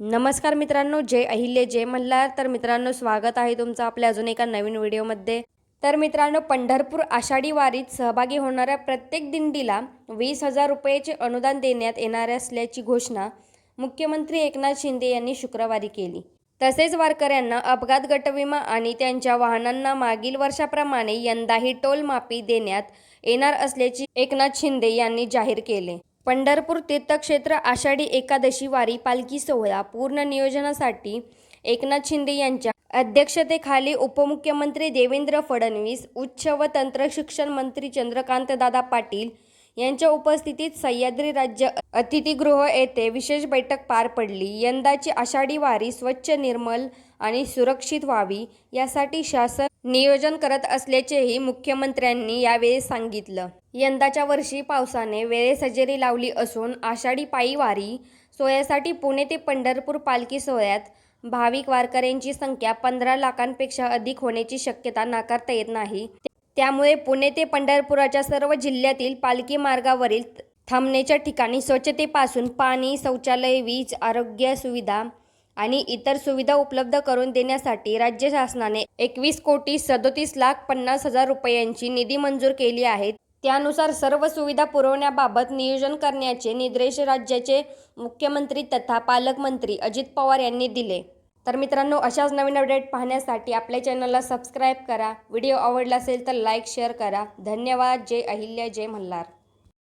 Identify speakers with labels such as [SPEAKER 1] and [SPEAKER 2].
[SPEAKER 1] नमस्कार मित्रांनो जय अहिल्य जय मल्हार. तर मित्रांनो स्वागत आहे तुमचं आपल्या अजून एका नवीन व्हिडिओमध्ये. तर मित्रांनो पंढरपूर आषाढी वारीत सहभागी होणाऱ्या प्रत्येक दिंडीला वीस हजार रुपयाचे अनुदान देण्यात येणार असल्याची घोषणा मुख्यमंत्री एकनाथ शिंदे यांनी शुक्रवारी केली. तसेच वारकऱ्यांना अपघात गटविमा आणि त्यांच्या वाहनांना मागील वर्षाप्रमाणे यंदाही टोल माफी देण्यात येणार असल्याची एकनाथ शिंदे यांनी जाहीर केले. पंढरपूर तीर्थक्षेत्र आषाढी एकादशी वारी पालखी सोहळा पूर्ण नियोजनासाठी एकनाथ शिंदे यांच्या अध्यक्षतेखाली उपमुख्यमंत्री देवेंद्र फडणवीस उच्च व तंत्रशिक्षण मंत्री चंद्रकांतदादा पाटील यांच्या उपस्थितीत सह्याद्री राज्य अतिथीगृह येथे विशेष बैठक पार पडली. यंदाची आषाढी वारी स्वच्छ निर्मल आणि सुरक्षित व्हावी यासाठी शासन नियोजन करत असल्याचेही मुख्यमंत्र्यांनी यावेळी सांगितलं. यंदाच्या वर्षी पावसाने वेळेस हजेरी लावली असून आषाढी पायी वारी सोहळ्यासाठी पुणे ते पंढरपूर पालखी सोहळ्यात भाविक वारकऱ्यांची संख्या पंधरा लाखांपेक्षा अधिक होण्याची शक्यता नाकारता येत नाही. त्यामुळे पुणे ते पंढरपुराच्या सर्व जिल्ह्यातील पालखी मार्गावरील थांबण्याच्या ठिकाणी स्वच्छतेपासून पाणी शौचालय वीज आरोग्य सुविधा आणि इतर सुविधा उपलब्ध करून देण्यासाठी राज्य शासनाने एकवीस कोटी सदोतीस लाख पन्नास हजार रुपयांची निधी मंजूर केली आहे. त्यानुसार सर्व सुविधा पुरवण्याबाबत नियोजन करण्याचे निर्देश राज्याचे मुख्यमंत्री तथा पालकमंत्री अजित पवार यांनी दिले. तर मित्रांनो अशाच नवीन अपडेट पाहण्यासाठी आपल्या चॅनलला सबस्क्राईब करा. व्हिडिओ आवडला असेल तर लाईक शेअर करा. धन्यवाद. जय अहिल्या जय मल्हार.